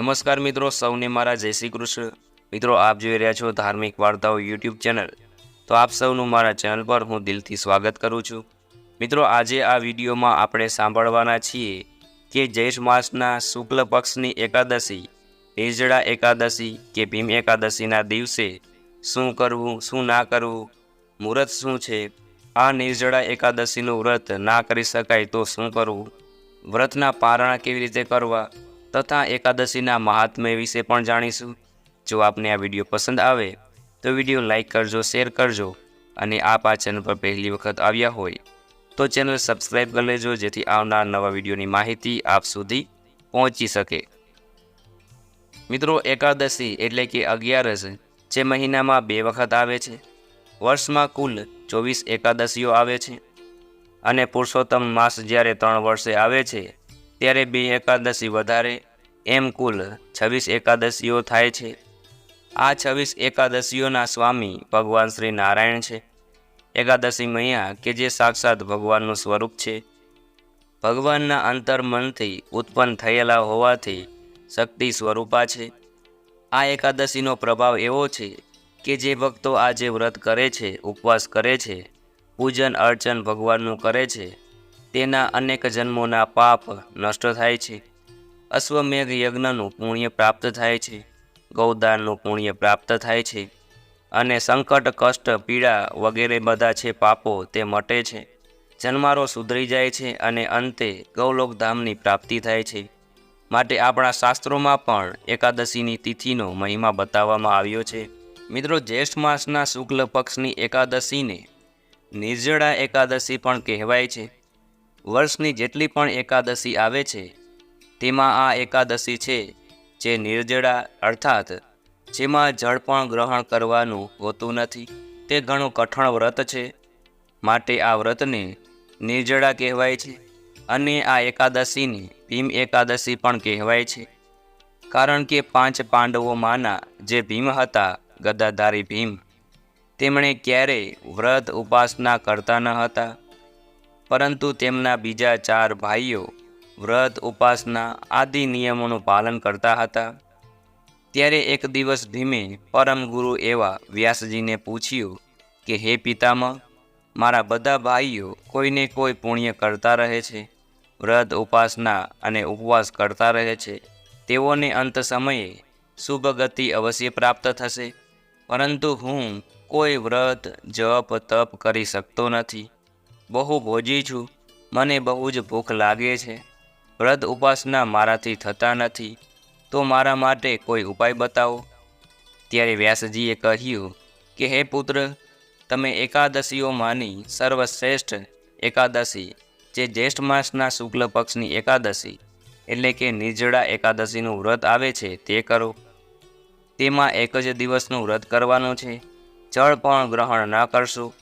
નમસ્કાર મિત્રો, સૌને મારા જય શ્રી કૃષ્ણ. મિત્રો, આપ જોઈ રહ્યા છો ધાર્મિક વાર્તાઓ યુટ્યુબ ચેનલ. તો આપ સૌનું મારા ચેનલ પર હું દિલથી સ્વાગત કરું છું. મિત્રો, આજે આ વિડીયોમાં આપણે સાંભળવાના છીએ કે જૈષ માસના શુક્લ પક્ષની એકાદશી નિર્જળા એકાદશી કે ભીમ એકાદશીના દિવસે શું કરવું, શું ના કરવું, મુહૂર્ત શું છે, આ નિર્જળા એકાદશીનું વ્રત ના કરી શકાય તો શું કરવું, વ્રતના પારણા કેવી રીતે કરવા તથા એકાદશીના મહાત્મ્ય વિશે પણ જાણીશું. જો આપને આ વીડિયો પસંદ આવે, તો વીડિયો લાઇક કરજો, શેર કરજો અને આપ આ ચેનલ પર પહેલી વખત આવ્યા હોય, તો ચેનલ સબસ્ક્રાઈબ કરી લેજો, જેથી આવનાર નવા વિડીયોની માહિતી આપ સુધી પહોંચી શકે. મિત્રો, એકાદશી એટલે કે અગિયારસ, જે મહિનામાં બે વખત આવે છે. વર્ષમાં કુલ ચોવીસ એકાદશીઓ આવે છે. અને પુરુષોત્તમ માસ જ્યારે ત્રણ વર્ષે આવે છે ત્યારે બે એકાદશી વધારે, એમ કુલ છવ્વીસ એકાદશીઓ થાય છે. આ છવ્વીસ એકાદશીઓના સ્વામી ભગવાન શ્રી નારાયણ છે. એકાદશી મૈયા કે જે સાક્ષાત ભગવાનનું સ્વરૂપ છે. ભગવાનના અંતર્મનથી ઉત્પન્ન થયેલા હોવાથી શક્તિ સ્વરૂપા છે. આ એકાદશીનો પ્રભાવ એવો છે કે જે ભક્તો આજે વ્રત કરે છે, ઉપવાસ કરે છે, પૂજન અર્ચન ભગવાનનું કરે છે. તેના અનેક જન્મોના પાપ નષ્ટ થાય છે. અશ્વમેઘ યજ્ઞનું પુણ્ય પ્રાપ્ત થાય છે. ગૌદાનનું પુણ્ય પ્રાપ્ત થાય છે. અને સંકટ, કષ્ટ, પીડા વગેરે બધા છે પાપો તે મટે છે. જન્મારો સુધરી જાય છે અને અંતે ગૌલોકધામની પ્રાપ્તિ થાય છે. માટે આપણા શાસ્ત્રોમાં પણ એકાદશીની તિથિનો મહિમા બતાવવામાં આવ્યો છે. મિત્રો, જ્યેષ્ઠ માસના શુક્લ પક્ષની એકાદશીને નિર્જળા એકાદશી પણ કહેવાય છે. વર્ષની જેટલી પણ એકાદશી આવે છે, તેમાં આ એકાદશી છે જે નિર્જળા અર્થાત જેમાં જળ પણ ગ્રહણ કરવાનું હોતું નથી. તે ઘણું કઠણ વ્રત છે. માટે આ વ્રતને નિર્જળા કહેવાય છે અને આ એકાદશીને ભીમ એકાદશી પણ કહેવાય છે. કારણ કે પાંચ પાંડવોમાંના જે ભીમ હતા, ગદાધારી ભીમ, તેમણે ક્યારેય વ્રત ઉપાસના કરતા ન હતા. પરંતુ તેમના બીજા ચાર ભાઈઓ વ્રત, ઉપાસના આદિ નિયમોનું પાલન કરતા હતા. ત્યારે એક દિવસ ધીમે પરમ ગુરુ એવા વ્યાસજીને પૂછ્યું કે, હે પિતામહ, મારા બધા ભાઈઓ કોઈને કોઈ પુણ્ય કરતા રહે છે? વ્રત, ઉપાસના અને ઉપવાસ કરતા રહે છે? તેઓને અંત સમયે શુભ ગતિ અવશ્ય પ્રાપ્ત થશે. પરંતુ હું કોઈ વ્રત, જપ, તપ કરી શકતો નથી. બહુ ભોજી છું. મને બહુ જ ભૂખ લાગે છે. વ્રત ઉપાસના મારાથી થતા નથી. તો મારા માટે કોઈ ઉપાય બતાવો? ત્યારે વ્યાસજીએ કહ્યું કે, હે પુત્ર, તમે એકાદશીઓમાંની સર્વશ્રેષ્ઠ એકાદશી, જે જ્યેષ્ઠ માસના શુક્લ પક્ષની એકાદશી, એટલે કે નિર્જળા એકાદશીનું વ્રત આવે છે, તે કરો. તેમાં એક જ દિવસનું વ્રત કરવાનું છે. જળ પણ ગ્રહણ ના કરશો.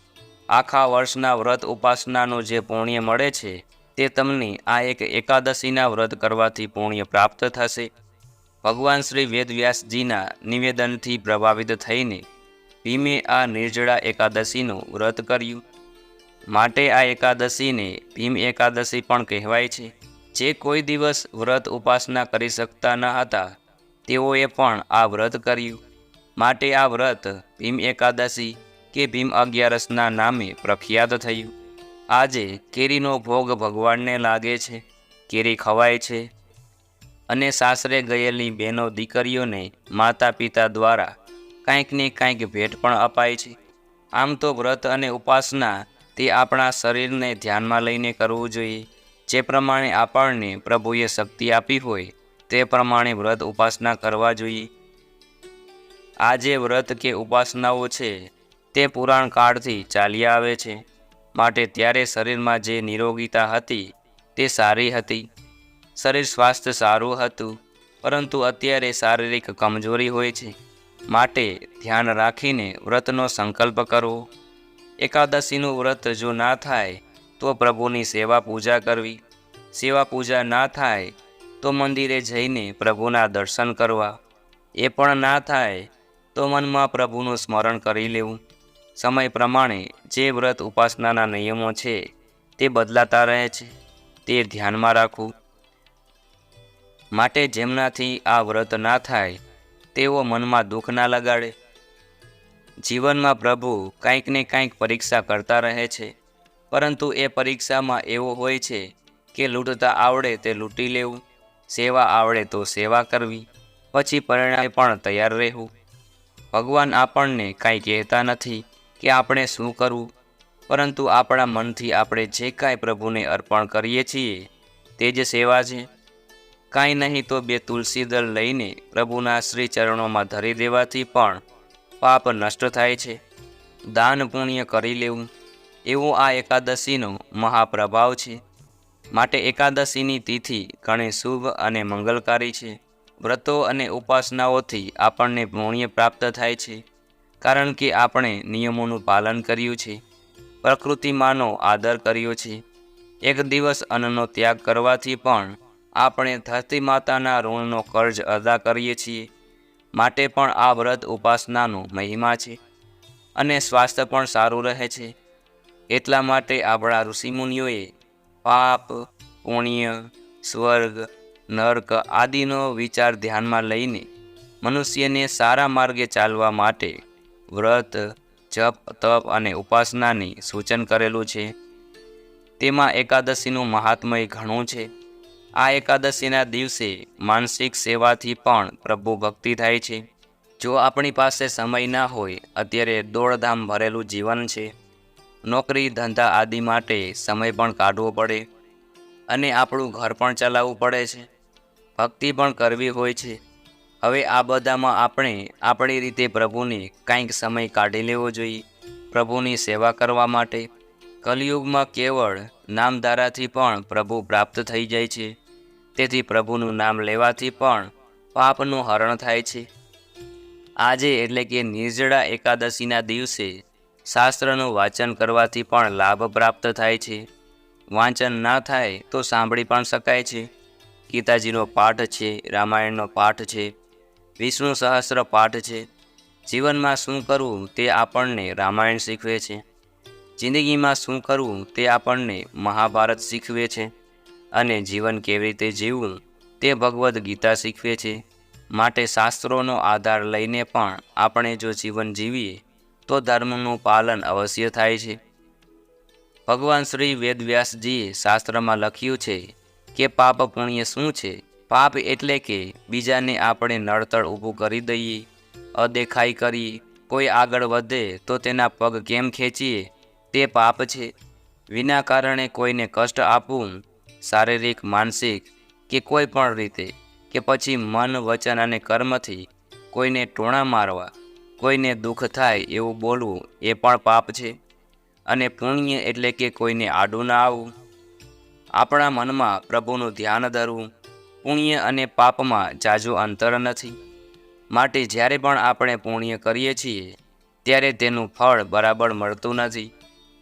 આખા વર્ષના વ્રત ઉપાસનાનું જે પુણ્ય મળે છે, તે તમને આ એક એકાદશીના વ્રત કરવાથી પુણ્ય પ્રાપ્ત થશે. ભગવાન શ્રી વેદવ્યાસજીના નિવેદનથી પ્રભાવિત થઈને ભીમે આ નિર્જળા એકાદશીનું વ્રત કર્યું. માટે આ એકાદશીને ભીમ એકાદશી પણ કહેવાય છે. જે કોઈ દિવસ વ્રત ઉપાસના કરી શકતા ન હતા, તેઓએ પણ આ વ્રત કર્યું. માટે આ વ્રત ભીમ એકાદશી કે ભીમ અગિયારસના નામે પ્રખ્યાત થયું. આજે કેરીનો ભોગ ભગવાનને લાગે છે, કેરી ખવાય છે. અને સાસરે ગયેલી બહેનો દીકરીઓને માતા પિતા દ્વારા કાંઈક ને કાંઈક ભેટ પણ અપાય છે. આમ તો વ્રત અને ઉપાસના તે આપણા શરીરને ધ્યાનમાં લઈને કરવું જોઈએ. જે પ્રમાણે આપણને પ્રભુએ શક્તિ આપી હોય, તે પ્રમાણે વ્રત ઉપાસના કરવા જોઈએ. આ જે વ્રત કે ઉપાસનાઓ છે તે પુરાણ કાળથી ચાલ્યા આવે છે. માટે ત્યારે શરીરમાં જે નિરોગીતા હતી, તે સારી હતી. શરીર સ્વાસ્થ્ય સારું હતું, પરંતુ અત્યારે શારીરિક કમજોરી હોય છે. માટે ધ્યાન રાખીને વ્રતનો સંકલ્પ કરવો એકાદશીનું વ્રત જો ના થાય, તો પ્રભુની સેવા પૂજા કરવી. સેવા પૂજા ના થાય, તો મંદિરે જઈને પ્રભુના દર્શન કરવા. એ પણ ના થાય, તો મનમાં પ્રભુનું સ્મરણ કરી લેવું. સમય પ્રમાણે જે વ્રત ઉપાસનાના નિયમો છે તે બદલાતા રહે છે. તે ધ્યાનમાં રાખવું. માટે જેમનાથી આ વ્રત ના થાય, તેઓ મનમાં દુઃખ ના લગાડે. જીવનમાં પ્રભુ કાંઈક ને કાંઈક પરીક્ષા કરતા રહે છે. પરંતુ એ પરીક્ષામાં એવો હોય છે કે લૂંટતા આવડે તે લૂંટી લેવું, સેવા આવડે તો સેવા કરવી, પછી પરિણામે પણ તૈયાર રહેવું. ભગવાન આપણને કાંઈ કહેતા નથી. કે આપણે શું કરવું? પરંતુ આપણા મનથી આપણે જે કાંઈ પ્રભુને અર્પણ કરીએ છીએ, તે જ સેવા છે. કાંઈ નહીં તો બે તુલસી દળ લઈને પ્રભુના શ્રી ચરણોમાં ધરી દેવાથી પણ પાપ નષ્ટ થાય છે. દાન પુણ્ય કરી લેવું, એવો આ એકાદશીનો મહાપ્રભાવ છે. માટે એકાદશીની તિથિ ઘણી શુભ અને મંગલકારી છે. વ્રતો અને ઉપાસનાઓથી આપણને પુણ્ય પ્રાપ્ત થાય છે. કારણ કે આપણે નિયમોનું પાલન કર્યું છે, પ્રકૃતિમાંનો આદર કર્યો છે. એક દિવસ અન્નનો ત્યાગ કરવાથી પણ આપણે ધરતી માતાના ઋણનો કર્જ અદા કરીએ છીએ. માટે પણ આ વ્રત ઉપાસનાનો મહિમા છે અને સ્વાસ્થ્ય પણ સારું રહે છે. એટલા માટે આપણા ઋષિમુનિઓએ પાપ, પુણ્ય, સ્વર્ગ, નર્ક આદિનો વિચાર ધ્યાનમાં લઈને મનુષ્યને સારા માર્ગે ચાલવા માટે વ્રત, જપ, તપ અને ઉપાસનાની સૂચન કરેલું છે. તેમાં એકાદશીનું મહાત્મય ઘણું છે. આ એકાદશીના દિવસે માનસિક સેવાથી પણ પ્રભુ ભક્તિ થાય છે. જો આપણી પાસે સમય ના હોય, અત્યારે દોડધામ ભરેલું જીવન છે. નોકરી, ધંધા આદિ માટે સમય પણ કાઢવો પડે અને આપણું ઘર પણ ચલાવવું પડે છે. ભક્તિ પણ કરવી હોય છે. હવે આ બધામાં આપણે આપણી રીતે પ્રભુને કાંઈક સમય કાઢી લેવો જોઈએ. પ્રભુની સેવા કરવા માટે. કલિયુગમાં કેવળ નામધારાથી પણ પ્રભુ પ્રાપ્ત થઈ જાય છે. તેથી પ્રભુનું નામ લેવાથી પણ પાપનું હરણ થાય છે. આજે એટલે કે નિર્જળા એકાદશીના દિવસે શાસ્ત્રનું વાંચન કરવાથી પણ લાભ પ્રાપ્ત થાય છે. વાંચન ના થાય તો સાંભળી પણ શકાય છે. ગીતાજીનો પાઠ છે, રામાયણનો પાઠ છે. વિષ્ણુ સહસ્ત્ર પાઠ છે. જીવનમાં શું કરવું તે આપણને રામાયણ શીખવે છે. જિંદગીમાં શું કરવું તે આપણને મહાભારત શીખવે છે. અને જીવન કેવી રીતે જીવવું તે ભગવદ્ ગીતા શીખવે છે. માટે શાસ્ત્રોનો આધાર લઈને પણ આપણે જો જીવન જીવીએ, તો ધર્મનું પાલન અવશ્ય થાય છે. ભગવાન શ્રી વેદવ્યાસજીએ શાસ્ત્રમાં લખ્યું છે કે પાપ પુણ્ય શું છે પાપ એટલે કે બીજાને આપણે નડતડ ઊભું કરી દઈએ, અદેખાઈ કરીએ કોઈ આગળ વધે તો તેના પગ કેમ ખેંચીએ, તે પાપ છે. વિના કારણે કોઈને કષ્ટ આપવું, શારીરિક, માનસિક કે કોઈ પણ રીતે કે પછી મન, વચન અને કર્મથી કોઈને ટોણા મારવા, કોઈને દુઃખ થાય એવું બોલવું એ પણ પાપ છે. અને પુણ્ય એટલે કે કોઈને આડું ના આવવું. આપણા મનમાં પ્રભુનું ધ્યાન ધરવું પુણ્ય અને પાપમાં જાજુ અંતર નથી. માટે જ્યારે પણ આપણે પુણ્ય કરીએ છીએ, ત્યારે તેનું ફળ બરાબર મળતું નથી.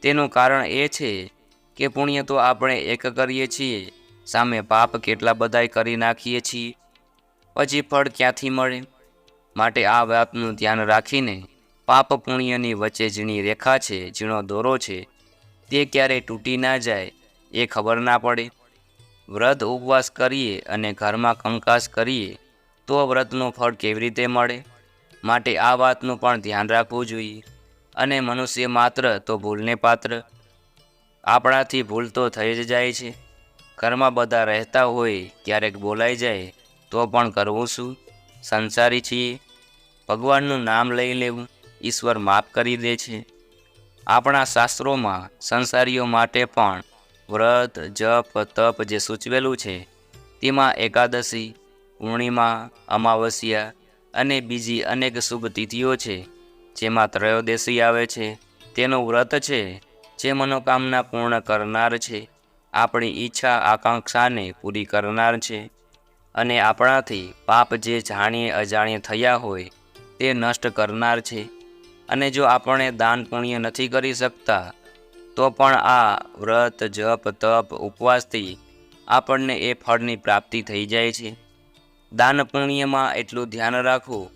તેનું કારણ એ છે કે પુણ્ય તો આપણે એક કરીએ છીએ, સામે પાપ કેટલા બધાય કરી નાખીએ છીએ. પછી ફળ ક્યાંથી મળે? માટે આ વાતનું ધ્યાન રાખીને પાપ પુણ્યની વચ્ચે ઝીણી રેખા છે ઝીણો દોરો છે, તે ક્યારેય તૂટી ના જાય એ ખબર ના પડે. વ્રત ઉપવાસ કરીએ અને ઘરમાં કંકાસ કરીએ, તો વ્રતનું ફળ કેવી રીતે મળે? માટે આ વાતનું પણ ધ્યાન રાખવું જોઈએ. અને મનુષ્ય માત્ર તો ભૂલને પાત્ર. આપણાથી ભૂલ તો થઈ જ જાય છે. ઘરમાં બધા રહેતા હોય, ક્યારેક બોલાઈ જાય, તો પણ કરવું શું? સંસારી છીએ. ભગવાનનું નામ લઈ લેવું, ઈશ્વર માફ કરી દે છે. આપણા શાસ્ત્રોમાં સંસારીઓ માટે પણ વ્રત, જપ, તપ જે સૂચવેલું છે, તેમાં એકાદશી, પૂર્ણિમા, અમાવસ્યા અને બીજી અનેક શુભ તિથિઓ છે, જેમાં ત્રયોદશી આવે છે. તેનું વ્રત છે, જે મનોકામના પૂર્ણ કરનાર છે. આપણી ઈચ્છા, આકાંક્ષાને પૂરી કરનાર છે. અને આપણાથી પાપ જે જાણીએ, અજાણીએ થયા હોય, તે નષ્ટ કરનાર છે. અને જો આપણે દાન પુણ્ય નથી કરી શકતા તો પણ આ વ્રત, જપ, તપ, ઉપવાસથી આપણને એ ફળની પ્રાપ્તિ થઈ જાય છે. દાન પુણ્યમાં એટલું ધ્યાન રાખવું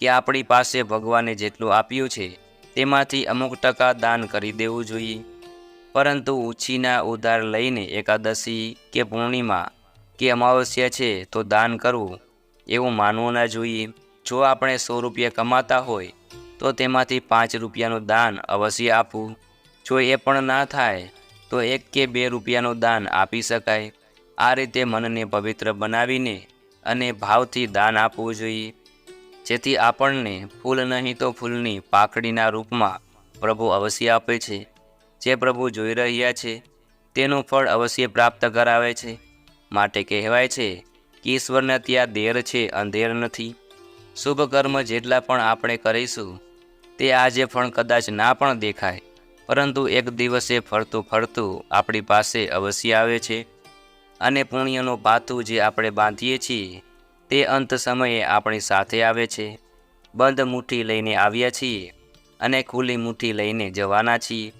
કે આપણી પાસે ભગવાને જેટલું આપ્યું છે, તેમાંથી અમુક ટકા દાન કરી દેવું જોઈએ. પરંતુ ઉછીના ઉધાર લઈને એકાદશી કે પૂર્ણિમા કે અમાવસ્યા છે તો દાન કરવું એવું માનવું ના જોઈએ. જો આપણે સો રૂપિયા કમાતા હોય, તો તેમાંથી પાંચ રૂપિયાનું દાન અવશ્ય આપવું. જો એ પણ ના થાય, તો એક કે બે રૂપિયાનું દાન આપી શકાય. આ રીતે મનને પવિત્ર બનાવીને અને ભાવથી દાન આપવું જોઈએ. જેથી આપણને ફૂલ નહીં તો ફૂલની પાકડીના રૂપમાં પ્રભુ અવશ્ય આપે છે. જે પ્રભુ જોઈ રહ્યા છે, તેનું ફળ અવશ્ય પ્રાપ્ત કરાવે છે. માટે કહેવાય છે કે ઈશ્વરના ત્યાં દેર છે, અંધેર નથી. શુભ કર્મ જેટલા પણ આપણે કરીશું, તે આજે પણ કદાચ ના પણ દેખાય. પરંતુ એક દિવસે ફરતું ફરતું આપણી પાસે અવશ્ય આવે છે અને પુણ્યનું પાથું જે આપણે બાંધીએ છીએ, તે અંત સમયે આપણી સાથે આવે છે. બંધ મુઠ્ઠી લઈને આવ્યા છીએ અને ખુલ્લી મુઠ્ઠી લઈને જવાના છીએ.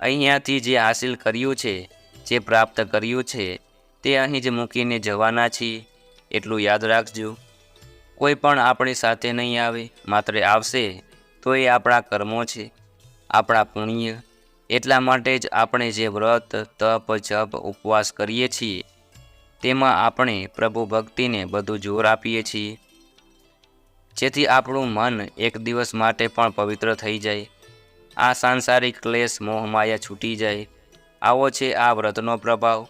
અહીંયાથી જે હાસિલ કર્યું છે, જે પ્રાપ્ત કર્યું છે, તે અહીં જ મૂકીને જવાના છીએ. એટલું યાદ રાખજો, કોઈ પણ આપણી સાથે નહીં આવે, માત્ર આવશે તો એ આપણા કર્મો છે. આપણા પુણ્ય. એટલા માટે જ આપણે જે વ્રત, તપ, જપ, ઉપવાસ કરીએ છીએ, તેમાં આપણે પ્રભુ ભક્તિને બધું જોર આપીએ છીએ. જેથી આપણું મન એક દિવસ માટે પણ પવિત્ર થઈ જાય. આ સાંસારિક ક્લેશ મોહમાયા છૂટી જાય. આવો છે આ વ્રતનો પ્રભાવ.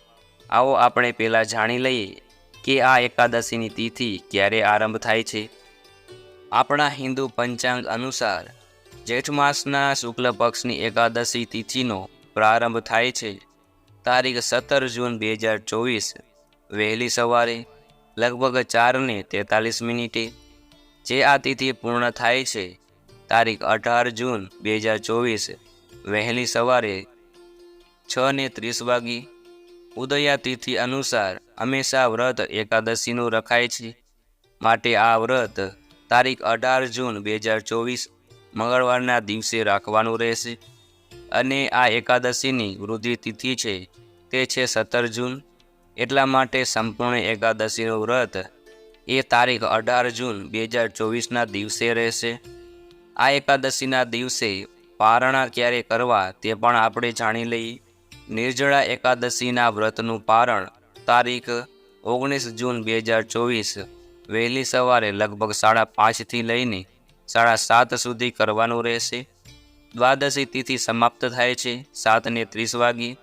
આવો આપણે પહેલાં જાણી લઈએ કે આ એકાદશીની તિથિ ક્યારે આરંભ થાય છે. આપણા હિન્દુ પંચાંગ અનુસાર જેઠ માસના શુક્લ પક્ષની એકાદશી તિથિનો પ્રારંભ થાય છે. તારીખ સત્તર જૂન બે હજાર ચોવીસ, વહેલી સવારે લગભગ ચારને તેતાલીસ મિનિટે જે આ તિથિ પૂર્ણ થાય છે, તારીખ અઢાર જૂન બે હજાર ચોવીસ, વહેલી સવારે છ ને ત્રીસ વાગી ઉદયા તિથિ અનુસાર હંમેશા વ્રત એકાદશીનું રખાય છે. માટે આ વ્રત તારીખ અઢાર જૂન બે હજાર ચોવીસ મંગળવારના દિવસે રાખવાનું રહેશે. અને આ એકાદશીની વૃદ્ધિ તિથિ છે, તે છે સત્તર જૂન. એટલા માટે સંપૂર્ણ એકાદશીનું વ્રત એ તારીખ અઢાર જૂન બે હજાર ચોવીસના દિવસે રહેશે. આ એકાદશીના દિવસે પારણા ક્યારે કરવા તે પણ આપણે જાણી લઈએ. નિર્જળા એકાદશીના વ્રતનું પારણ તારીખ ઓગણીસ જૂન બે હજાર ચોવીસ વહેલી સવારે લગભગ સાડા પાંચથી લઈને સાડા સાત સુધી કરવાનું રહેશે. દ્વાદશી તિથિ સમાપ્ત થાય છે, સાતને ત્રીસ વાગ્યે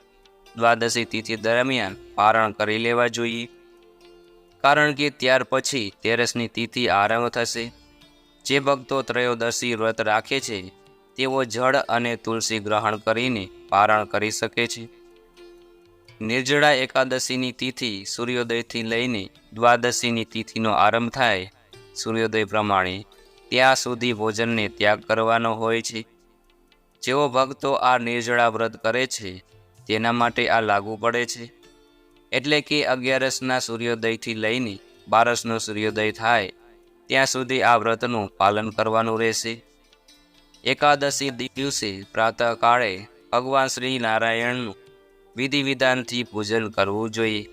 દ્વાદશી તિથિ દરમિયાન પારણ કરી લેવા જોઈએ. કારણ કે ત્યાર પછી તેરસની તિથિ આરંભ થશે. જે ભક્તો ત્રયોદશી વ્રત રાખે છે, તેઓ જળ અને તુલસી ગ્રહણ કરીને પારણ કરી શકે છે. નિર્જળા એકાદશીની તિથિ સૂર્યોદયથી લઈને દ્વાદશીની તિથિનો આરંભ થાય. સૂર્યોદય પ્રમાણે ત્યાં સુધી ભોજનને ત્યાગ કરવાનો હોય છે. જેઓ ભક્તો આ નિર્જળા વ્રત કરે છે, તેના માટે આ લાગુ પડે છે. એટલે કે અગિયારસના સૂર્યોદયથી લઈને બારસનો સૂર્યોદય થાય, ત્યાં સુધી આ વ્રતનું પાલન કરવાનું રહેશે. એકાદશી દિવસે પ્રાતઃકાળે ભગવાન શ્રી નારાયણનું વિધિ વિધાનથી પૂજન કરવું જોઈએ.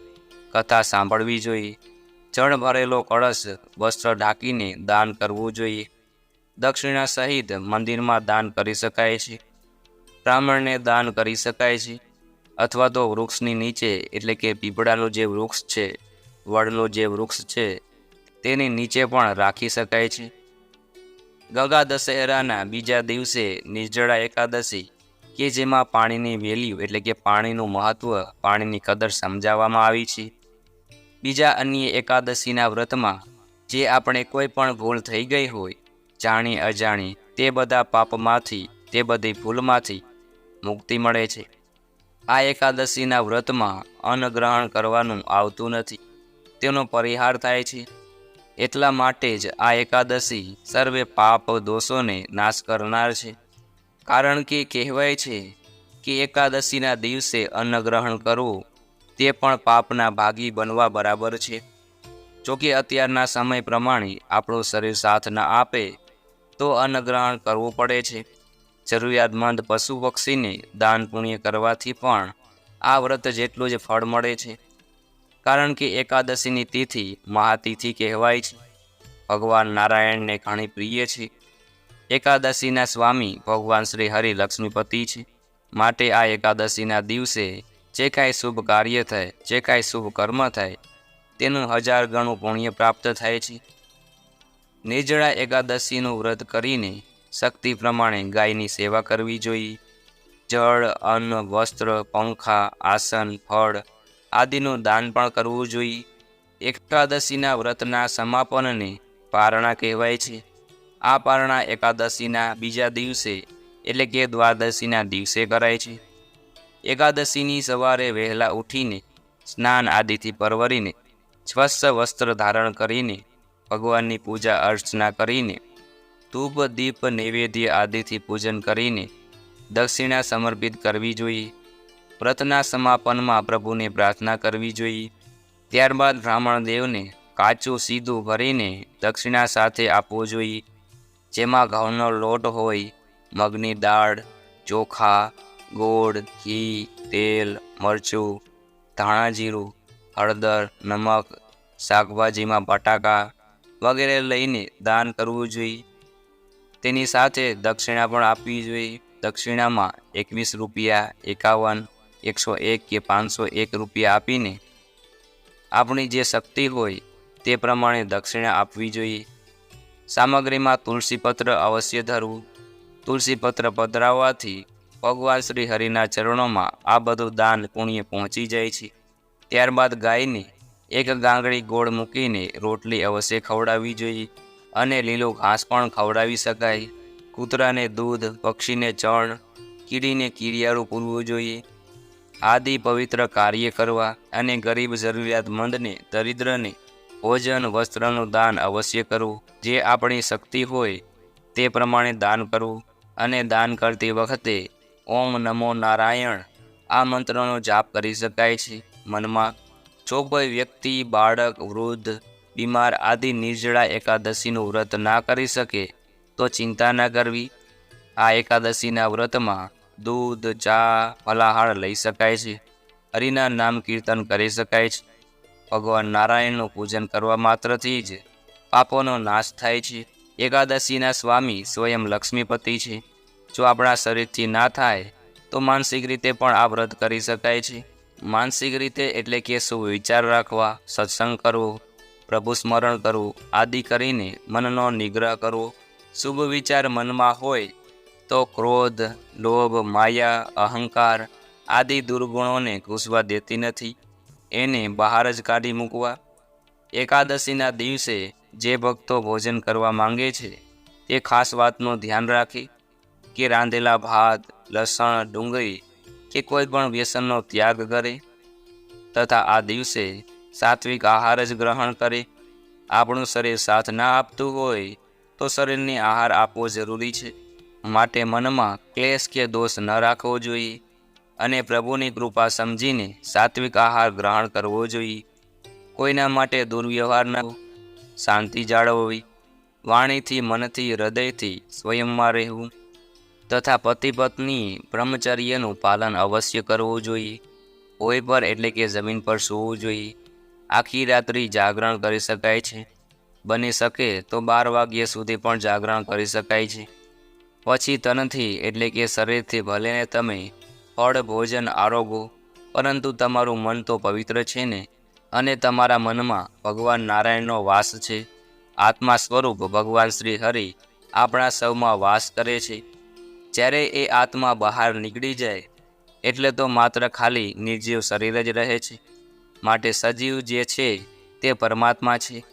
કથા સાંભળવી જોઈએ. જળ ભરેલો કળશ વસ્ત્ર ઢાંકીને દાન કરવું જોઈએ. દક્ષિણા સહિત મંદિરમાં દાન કરી શકાય છે. બ્રાહ્મણને દાન કરી શકાય છે. અથવા તો વૃક્ષની નીચે, એટલે કે પીપળાનું જે વૃક્ષ છે, વડનું જે વૃક્ષ છે, તેની નીચે પણ રાખી શકાય છે. ગગા દશેરાના બીજા દિવસે નિર્જળા એકાદશી, કે જેમાં પાણીની વેલ્યુ, એટલે કે પાણીનું મહત્ત્વ પાણીની કદર સમજાવવામાં આવી છે. બીજા અન્ય એકાદશીના વ્રતમાં જે આપણે કોઈ પણ ભૂલ થઈ ગઈ હોય, જાણી અજાણી તે બધા પાપમાંથી, તે બધી ભૂલમાંથી મુક્તિ મળે છે. આ એકાદશીના વ્રતમાં અન્ન ગ્રહણ કરવાનું આવતું નથી. તેનો પરિહાર થાય છે. એટલા માટે જ આ એકાદશી સર્વે પાપ દોષોને નાશ કરનાર છે. કારણ કે કહેવાય છે કે એકાદશીના દિવસે અન્ન ગ્રહણ કરવું તે પણ પાપના ભાગી બનવા બરાબર છે. જોકે અત્યારના સમય પ્રમાણે આપણું શરીર સાથ ન આપે તો અન્નગ્રહણ કરવું પડે છે. જરૂરિયાતમંદ પશુ પક્ષીને દાન પુણ્ય કરવાથી પણ આ વ્રત જેટલું જ ફળ મળે છે. કારણ કે એકાદશીની તિથિ મહાતિથિ કહેવાય છે. ભગવાન નારાયણને ઘણી પ્રિય છે. એકાદશીના સ્વામી ભગવાન શ્રી હરિ લક્ષ્મીપતિ છે. માટે આ એકાદશીના દિવસે જે કાંઈ શુભ કાર્ય થાય, જે કાંઈ શુભ કર્મ થાય, તેનું હજાર ગણું પુણ્ય પ્રાપ્ત થાય છે. નિર્જળા એકાદશીનું વ્રત કરીને શક્તિ પ્રમાણે ગાયની સેવા કરવી જોઈએ. જળ, અન્ન, વસ્ત્ર, પંખા, આસન, ફળ આદિનું દાન પણ કરવું જોઈએ. એકાદશીના વ્રતના સમાપનને પારણા કહેવાય છે. આ પારણા એકાદશીના બીજા દિવસે એટલે કે દ્વાદશીના દિવસે કરાય છે. એકાદશીની સવારે વહેલા ઉઠીને સ્નાન આદિથી પરવરીને સ્વસ્થ વસ્ત્ર ધારણ કરીને ભગવાનની પૂજા અર્ચના કરીને ધૂપ, દીપ, નૈવેદ્ય આદિથી પૂજન કરીને દક્ષિણા સમર્પિત કરવી જોઈએ. વ્રતના સમાપનમાં પ્રભુને પ્રાર્થના કરવી જોઈએ. ત્યારબાદ બ્રાહ્મણ દેવને કાચું સીધું ભરીને દક્ષિણા સાથે આપવું જોઈએ. જેમાં ઘઉંનો લોટ હોય, મગની દાળ, ચોખા ગોળ, ઘી, તેલ, મરચું, ધાણા જીરું, હળદર, નમક, શાકભાજીમાં બટાકા વગેરે લઈને દાન કરવું જોઈએ. તેની સાથે દક્ષિણા પણ આપવી જોઈએ. દક્ષિણામાં એકવીસ રૂપિયા એકાવન, એકસો એક કે પાંચસો એક રૂપિયા આપીને આપણી જે શક્તિ હોય તે પ્રમાણે દક્ષિણા આપવી જોઈએ. સામગ્રીમાં તુલસીપત્ર અવશ્ય ધરવું. તુલસીપત્ર પધરાવવાથી ભગવાન શ્રી હરિના ચરણોમાં આ બધું દાન પુણ્ય પહોંચી જાય છે. ત્યારબાદ ગાયને એક ગાંગડી ગોળ મૂકીને રોટલી અવશ્ય ખવડાવવી જોઈએ અને લીલો ઘાસ પણ ખવડાવી શકાય. કૂતરાને દૂધ, પક્ષીને ચણ, કીડીને કીડિયાળું પૂરવું જોઈએ. આદિ પવિત્ર કાર્ય કરવા અને ગરીબ જરૂરિયાતમંદને દરિદ્રને ભોજન વસ્ત્રનું દાન અવશ્ય કરવું. જે આપણી શક્તિ હોય તે પ્રમાણે દાન કરવું અને દાન કરતી વખતે ઓમ નમો નારાયણ. આ મંત્રનો જાપ કરી શકાય છે. મનમાં જો કોઈ વ્યક્તિ, બાળક, વૃદ્ધ, બીમાર આદિ નિર્જળા એકાદશીનું વ્રત ના કરી શકે, તો ચિંતા ન કરવી. આ એકાદશીના વ્રતમાં દૂધ, ચા, ફલાહાર લઈ શકાય છે. હરિના નામ કીર્તન કરી શકાય છે. ભગવાન નારાયણનું પૂજન કરવા માત્રથી જ પાપોનો નાશ થાય છે. એકાદશીના સ્વામી સ્વયં લક્ષ્મીપતિ છે. જો આપણા શરીરથી ના થાય, તો માનસિક રીતે પણ આ વ્રત કરી શકાય છે. માનસિક રીતે એટલે કે સુવિચાર રાખવા, સત્સંગ કરવો, પ્રભુ સ્મરણ કરવું, આદિ કરીને મનનો નિગ્રહ કરવો. શુભ વિચાર મનમાં હોય, તો ક્રોધ, લોભ, માયા, અહંકાર આદિ દુર્ગુણોને ઘૂસવા દેતી નથી. એને બહાર જ કાઢી મૂકવા. એકાદશીના દિવસે જે ભક્તો ભોજન કરવા માંગે છે, તે ખાસ વાતનું ધ્યાન રાખે કે રાંધેલા ભાત, લસણ, ડુંગળી કે કોઈ પણ વ્યસનનો ત્યાગ કરે તથા આ દિવસે સાત્વિક આહાર જ ગ્રહણ કરે. આપણું શરીર સાથ ના આપતું હોય તો શરીરને આહાર આપવો જરૂરી છે. માટે મનમાં ક્લેશ કે દોષ ન રાખવો જોઈએ અને પ્રભુની કૃપા સમજીને સાત્વિક આહાર ગ્રહણ કરવો જોઈએ. કોઈના માટે દુર્વ્યવહાર ન શાંતિ જાળવવી. વાણીથી, મનથી, હૃદયથી સ્વયંમાં રહેવું. તથા પતિ પત્ની બ્રહ્મચર્યનું પાલન અવશ્ય કરવું જોઈએ. કોઈ પર એટલે કે જમીન પર સૂવું જોઈએ. આખી રાત્રિ જાગરણ કરી શકાય છે. બની શકે તો બાર વાગ્યા સુધી પણ જાગરણ કરી શકાય છે. પછી તનથી એટલે કે શરીરથી ભલેને તમે ફળ, ભોજન, આરોગો, પરંતુ તમારું મન તો પવિત્ર છે ને? અને તમારા મનમાં ભગવાન નારાયણનો વાસ છે. આત્મા સ્વરૂપ ભગવાન શ્રી હરિ આપણા સૌમાં વાસ કરે છે. જ્યારે એ આત્મા બહાર નીકળી જાય, એટલે તો માત્ર ખાલી નિર્જીવ શરીર જ રહે છે. માટે સજીવ જે છે તે પરમાત્મા છે.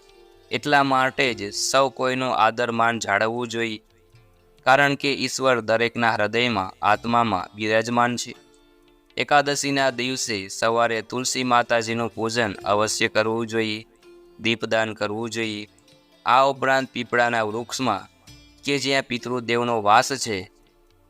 એટલા માટે જ સૌ કોઈનો આદર માન જાળવવું જોઈએ. કારણ કે ઈશ્વર દરેકના હૃદયમાં આત્મામાં બિરાજમાન છે. એકાદશીના દિવસે સવારે તુલસી માતાજીનું પૂજન અવશ્ય કરવું જોઈએ, દીપદાન કરવું જોઈએ. આ ઉપરાંત પીપળાના વૃક્ષમાં કે જ્યાં પિતૃદેવનો વાસ છે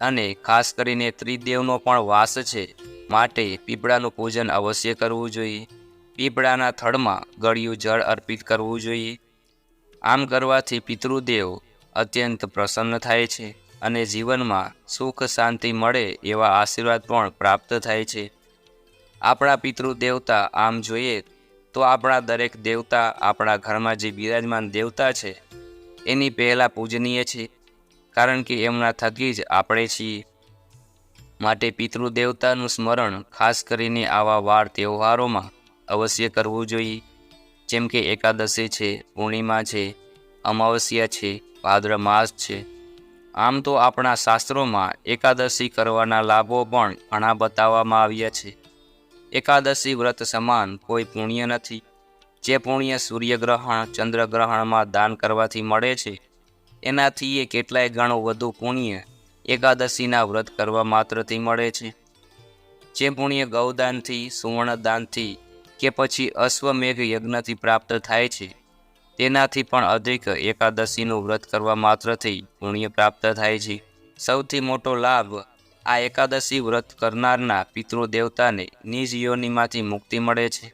અને ખાસ કરીને ત્રિદેવનો પણ વાસ છે, માટે પીપળાનું પૂજન અવશ્ય કરવું જોઈએ. પીપળાના થડમાં ગળ્યું જળ અર્પિત કરવું જોઈએ. આમ કરવાથી પિતૃદેવ અત્યંત પ્રસન્ન થાય છે અને જીવનમાં સુખ શાંતિ મળે એવા આશીર્વાદ પણ પ્રાપ્ત થાય છે. આપણા પિતૃદેવતા આમ જોઈએ તો આપણા દરેક દેવતા આપણા ઘરમાં જે બિરાજમાન દેવતા છે, એની પહેલાં પૂજનીય છે. કારણ કે એમના થકી જ આપણે છીએ. માટે પિતૃદેવતાનું સ્મરણ ખાસ કરીને આવા વાર તહેવારોમાં અવશ્ય કરવું જોઈએ. જેમ કે એકાદશી છે, પૂર્ણિમા છે, અમાવસ્યા છે, ભાદ્ર માસ છે. આમ તો આપણા શાસ્ત્રોમાં એકાદશી કરવાના લાભો પણ ઘણા બતાવવામાં આવ્યા છે. એકાદશી વ્રત સમાન કોઈ પુણ્ય નથી. જે પુણ્ય સૂર્યગ્રહણ ચંદ્રગ્રહણમાં દાન કરવાથી મળે છે એનાથી એ કેટલાય ગણો વધુ પુણ્ય એકાદશીના વ્રત કરવા માત્રથી મળે છે. જે પુણ્ય ગૌદાનથી, સુવર્ણદાનથી કે પછી અશ્વમેઘ યજ્ઞથી પ્રાપ્ત થાય છે, તેનાથી પણ અધિક એકાદશીનું વ્રત કરવા માત્રથી પુણ્ય પ્રાપ્ત થાય છે. સૌથી મોટો લાભ આ એકાદશી વ્રત કરનારના પિતૃદેવતાને નિજ યોનિમાંથી મુક્તિ મળે છે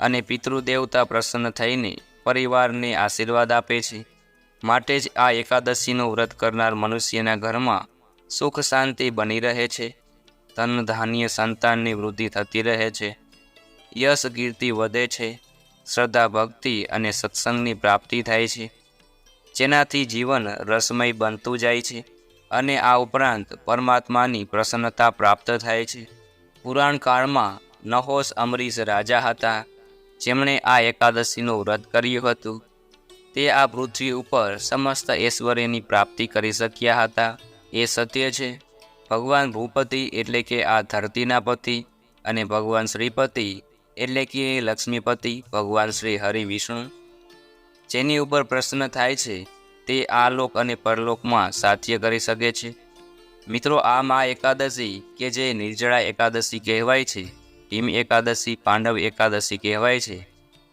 અને પિતૃદેવતા પ્રસન્ન થઈને પરિવારને આશીર્વાદ આપે છે. માટે જ આ એકાદશીનું વ્રત કરનાર મનુષ્યના ઘરમાં સુખ શાંતિ બની રહે છે. ધન ધાન્ય સંતાનની વૃદ્ધિ થતી રહે છે. યશ કીર્તિ વધે છે. શ્રદ્ધા, ભક્તિ અને સત્સંગની પ્રાપ્તિ થાય છે. જેનાથી જીવન રસમય બનતું જાય છે અને આ ઉપરાંત પરમાત્માની પ્રસન્નતા પ્રાપ્ત થાય છે. પુરાણ કાળમાં નહોશ અમરીશ રાજા હતા. જેમણે આ એકાદશીનું વ્રત કર્યું હતું. તે આ પૃથ્વી ઉપર સમસ્ત ઐશ્વર્યની પ્રાપ્તિ કરી શક્યા હતા. એ સત્ય છે. ભગવાન ભૂપતિ એટલે કે આ ધરતીના પતિ અને ભગવાન શ્રીપતિ એટલે કે લક્ષ્મીપતિ, ભગવાન શ્રી હરિ વિષ્ણુ. જેની ઉપર પ્રશ્ન થાય છે, તે આ લોક અને પરલોકમાં સાધ્ય કરી શકે છે. મિત્રો, આ મા એકાદશી કે જે નિર્જળા એકાદશી કહેવાય છે, ભીમ એકાદશી, પાંડવ એકાદશી કહેવાય છે,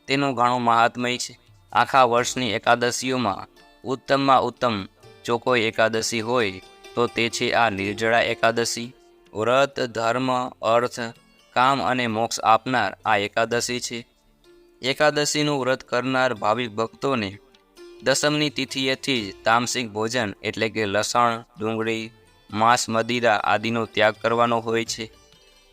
તેનું ઘણું મહાત્મય છે. આખા વર્ષની એકાદશીઓમાં ઉત્તમમાં ઉત્તમ જો કોઈ એકાદશી હોય, તો તે છે આ નિર્જળા એકાદશી. વ્રત, ધર્મ, અર્થ, કામ અને મોક્ષ આપનાર આ એકાદશી છે. એકાદશીનું વ્રત કરનાર ભાવિક ભક્તોને દસમની તિથિએથી જ તામસિક ભોજન એટલે કે લસણ, ડુંગળી, માંસ, મદિરા આદિનો ત્યાગ કરવાનો હોય છે.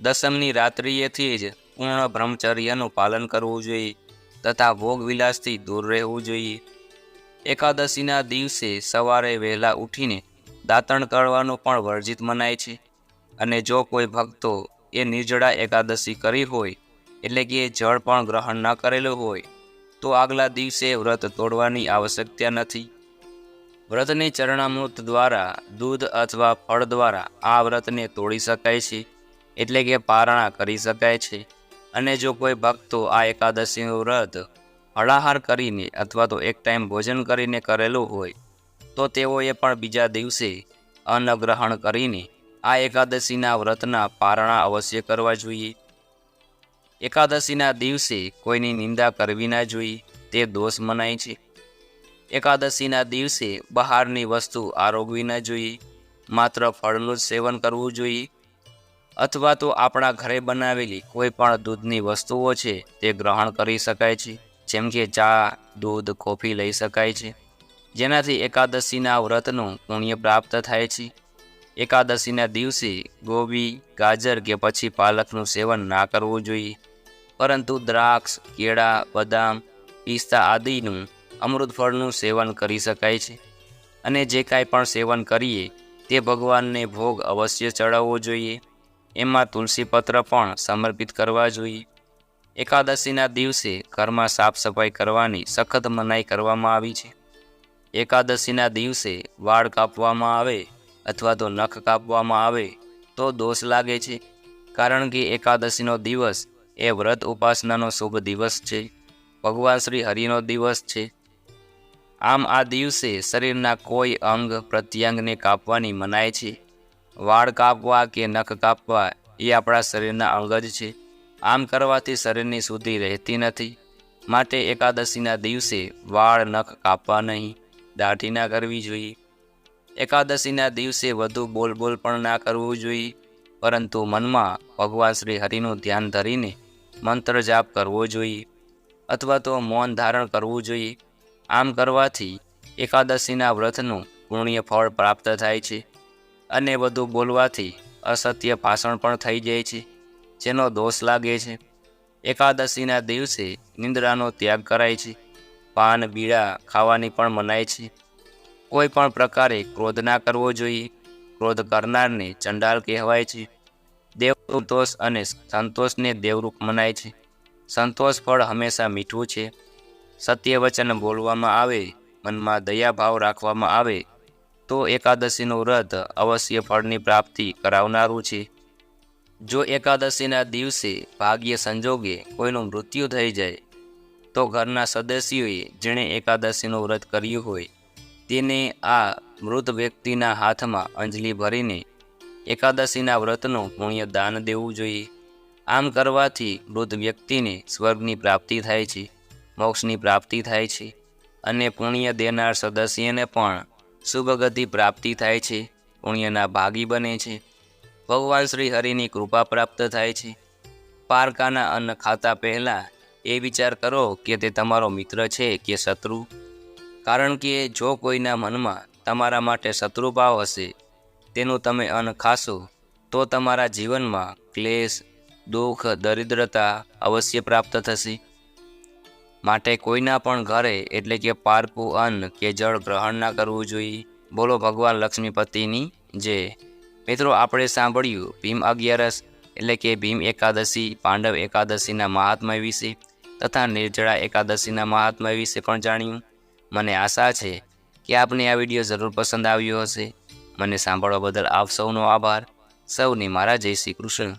દસમની રાત્રિએથી જ પૂર્ણ બ્રહ્મચર્યનું પાલન કરવું જોઈએ. તથા ભોગવિલાસથી દૂર રહેવું જોઈએ. એકાદશીના દિવસે સવારે વહેલા ઉઠીને દાંતણ કરવાનું પણ વર્જિત મનાય છે. અને જો કોઈ ભક્તો એ નિર્જળા એકાદશી કરી હોય, એટલે કે જળ પણ ગ્રહણ ન કરેલું હોય, તો આગલા દિવસે વ્રત તોડવાની આવશ્યકતા નથી. વ્રતની ચરણામૃત દ્વારા, દૂધ અથવા ફળ દ્વારા આ વ્રતને તોડી શકાય છે. એટલે કે પારણા કરી શકાય છે. અને જો કોઈ ભક્તો આ એકાદશીનું વ્રત હળાહાર કરીને અથવા તો એક ટાઈમ ભોજન કરીને કરેલું હોય, તો તેઓએ પણ બીજા દિવસે અન્ન ગ્રહણ કરીને આ એકાદશીના વ્રતના પારણા અવશ્ય કરવા જોઈએ. એકાદશીના દિવસે કોઈની નિંદા કરવી ના જોઈએ, તે દોષ મનાય છે. એકાદશીના દિવસે બહારની વસ્તુ આરોગવી ના જોઈએ, માત્ર ફળનું જ સેવન કરવું જોઈએ અથવા તો આપણા ઘરે બનાવેલી કોઈ પણ દૂધની વસ્તુઓ છે, તે ગ્રહણ કરી શકાય છે. જેમ કે ચા, દૂધ, કોફી લઈ શકાય છે. જેનાથી એકાદશીના વ્રતનું પુણ્ય પ્રાપ્ત થાય છે. એકાદશીના દિવસે ગોબી, ગાજર કે પછી પાલકનું સેવન ના કરવું જોઈએ. પરંતુ દ્રાક્ષ, કેળા, બદામ, પિસ્તા આદિનું અમૃત ફળનું સેવન કરી શકાય છે. અને જે કાંઈ પણ સેવન કરીએ, તે ભગવાનને ભોગ અવશ્ય ચડાવવો જોઈએ. એમાં તુલસીપત્ર પણ સમર્પિત કરવા જોઈએ. એકાદશીના દિવસે ઘરમાં સાફ સફાઈ કરવાની સખત મનાઈ કરવામાં આવી છે. એકાદશીના દિવસે વાળ કાપવામાં આવે અથવા તો નખ કાપવામાં આવે તો દોષ લાગે છે, કારણ કે એકાદશીનો દિવસ એ વ્રત ઉપાસનાનો શુભ દિવસ છે. ભગવાન શ્રી હરિનો દિવસ છે. આમ આ દિવસે શરીરના કોઈ અંગ પ્રત્યંગને કાપવાની મનાય છે. વાળ કાપવા કે નખ કાપવા એ આપણા શરીરના અંગ જ છે. આમ કરવાથી શરીરની શુદ્ધિ રહેતી નથી. માટે એકાદશીના દિવસે વાળ, નખ કાપવા નહીં. દાઢી ના કરવી જોઈએ. એકાદશીના દિવસે વધુ બોલ બોલ પણ ના કરવું જોઈએ. પરંતુ મનમાં ભગવાન શ્રી હરિનું ધ્યાન ધરીને મંત્ર જાપ કરવો જોઈએ. અથવા તો મૌન ધારણ કરવું જોઈએ. આમ કરવાથી એકાદશીના વ્રતનું પુણ્ય ફળ પ્રાપ્ત થાય છે. અને વધુ બોલવાથી અસત્ય ભાષણ પણ થઈ જાય છે, જેનો દોષ લાગે છે. એકાદશીના દિવસે નિંદ્રાનો ત્યાગ કરાય છે, પાન, બીડા ખાવાની પણ મનાય છે. કોઈ પણ પ્રકારે ક્રોધ ના કરવો જોઈએ. ક્રોધ કરનારને ચંડાલ કહેવાય છે. દેવ સંતોષ અને સંતોષને દેવરૂપ મનાય છે. સંતોષ ફળ હંમેશા મીઠું છે. સત્ય વચન બોલવામાં આવે, મનમાં દયાભાવ રાખવામાં આવે તો એકાદશીનું વ્રત અવશ્ય ફળની પ્રાપ્તિ કરાવનારું છે. જો એકાદશીના દિવસે ભાગ્ય સંજોગે કોઈનું મૃત્યુ થઈ જાય, તો ઘરના સદસ્યોએ જેણે એકાદશીનું વ્રત કર્યું હોય, તેને આ મૃત વ્યક્તિના હાથમાં અંજલિ ભરીને એકાદશીના વ્રતનું પુણ્ય દાન દેવું જોઈએ. આમ કરવાથી મૃત વ્યક્તિને સ્વર્ગની પ્રાપ્તિ થાય છે, મોક્ષની પ્રાપ્તિ થાય છે અને પુણ્ય દેનાર સદસ્યને પણ શુભગતિ પ્રાપ્તિ થાય છે, પુણ્યના ભાગી બને છે. ભગવાન શ્રી હરિની કૃપા પ્રાપ્ત થાય છે. પારકાના અન્ન ખાતા પહેલાં એ વિચાર કરો કે તે તમારો મિત્ર છે કે શત્રુ. કારણ કે જો કોઈના મનમાં તમારા માટે શત્રુભાવ હશે, તેનું તમે અન્ન ખાશો, તો તમારા જીવનમાં ક્લેશ, દુઃખ, દરિદ્રતા અવશ્ય પ્રાપ્ત થશે. માટે કોઈના પણ ઘરે, એટલે કે પારકું અન્ન કે જળ ગ્રહણ ના કરવું જોઈએ. બોલો ભગવાન લક્ષ્મીપતિની જે. મિત્રો, આપણે સાંભળ્યું ભીમ અગિયારસ, એટલે કે ભીમ એકાદશી, પાંડવ એકાદશીના મહાત્મા વિશે, તથા નિર્જળા એકાદશીના મહાત્મા વિશે પણ જાણ્યું. મને આશા છે કે આપને આ વીડિયો જરૂર પસંદ આવ્યો હશે. મને સાંભળવા બદલ આપ સૌનો આભાર. સૌને મારા જય શ્રી કૃષ્ણ.